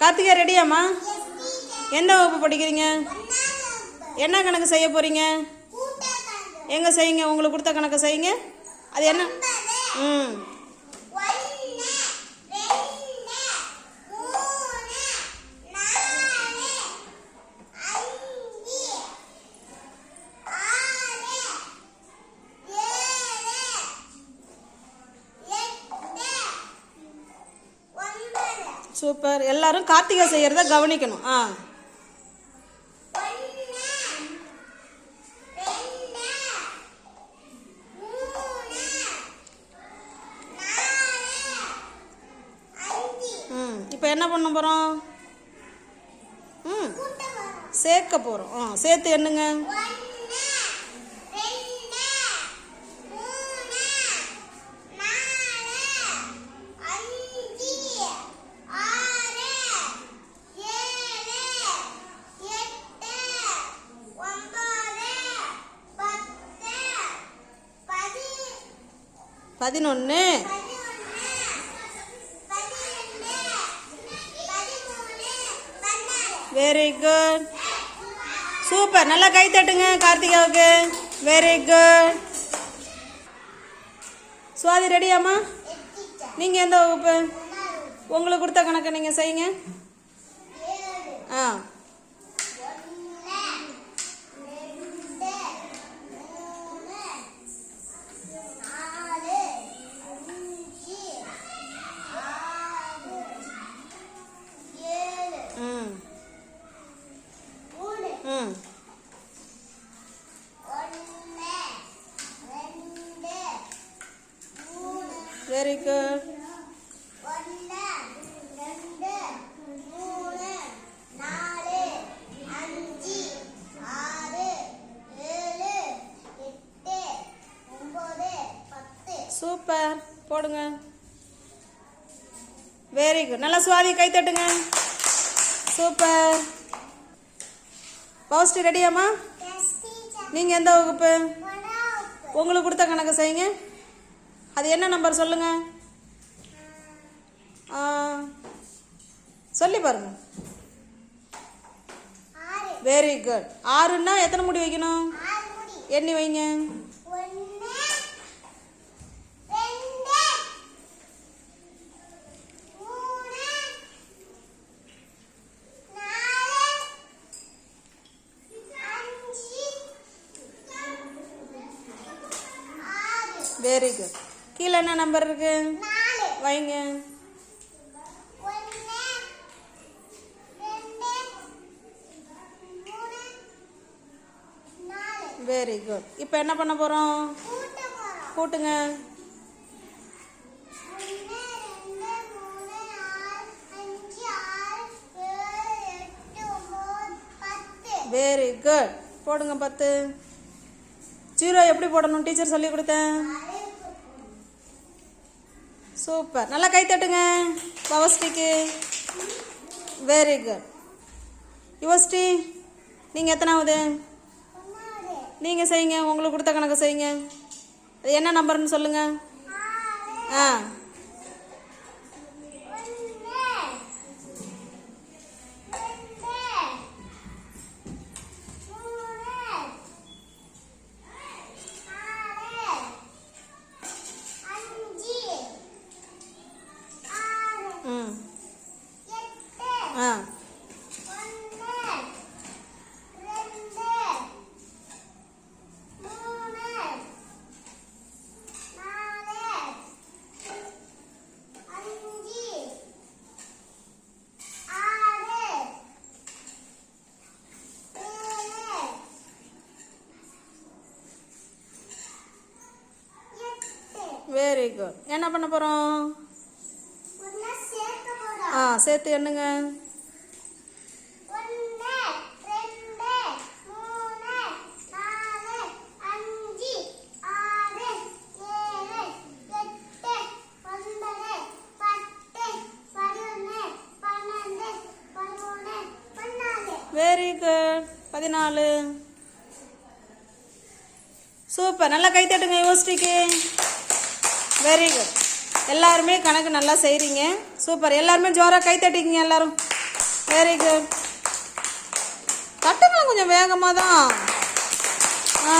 கார்த்திகா ரெடியாம்மா எந்த வகுப்பு படிக்கிறீங்க? என்ன கணக்கு செய்ய போறீங்க? எங்க செய்யுங்க? உங்களுக்கு கொடுத்த கணக்கு செய்யுங்க. அது என்ன? ம். சூப்பர். எல்லாரும் கார்த்திகை செய்யறத கவனிக்கணும். ஆ. ம். இப்போ என்ன பண்ண போகிறோம் ம். சேர்க்க போகிறோம் ஆ சேர்த்து என்னங்க? பதினொன்று வெரி குட் சூப்பர் நல்லா கை தட்டுங்க கார்த்திகாவுக்கு. வெரி குட் சுவாதி ரெடியாம்மா நீங்கள் எந்த வகுப்பு? உங்களுக்கு கொடுத்த கணக்கை நீங்கள் செய்யுங்க. ஆ. வெரி குட் சூப்பர் போடுங்க. வெரி குட் நல்லா சுவாதி கை தட்டுங்க. சூப்பர் பாஸ்ட் ரெடியாம்மா நீங்கள் எந்த வகுப்பு? உங்களுக்கு கொடுத்த கணக்கு செய்யுங்க. அது என்ன நம்பர் சொல்லுங்க? சொல்லி பாருங்க. வெரி குட் ஆறுன்னா எத்தனை முடி வைக்கணும்? எண்ணி வைங்க. வெரி குட் கீழே என்ன நம்பர் இருக்கு? வைங்க. வெரி குட் இப்போ என்ன பண்ண போகிறோம் கூட்டுங்க. வெரி குட் போடுங்க பத்து. ஜீரோ எப்படி போடணும்? டீச்சர் சொல்லி கொடுத்தேன். சூப்பர். நல்லா கை தட்டுங்க. பவஸ்டிக்கு வெரி குட் யுவஸ்டி நீங்கள் எத்தனாவது? நீங்கள் செய்யுங்க. உங்களுக்கு கொடுத்த கணக்கு செய்யுங்க. அது என்ன நம்பர்னு சொல்லுங்கள் ஆ. வெரி குட் என்ன பண்ண போகிறோம் ஆ சேர்த்து எண்ணுங்க வெரி குட் பதினாலு. சூப்பர் நல்லா கை தட்டுங்க யுவஸ்டிக்கு வெரி குட் எல்லாருமே கணக்கு நல்லா செய்கிறீங்க சூப்பர் எல்லாருமே ஜோராக கை தட்டிக்கிங்க எல்லாரும். வெரி குட் தட்டுங்களும் கொஞ்சம் வேகமாக தான் ஆ.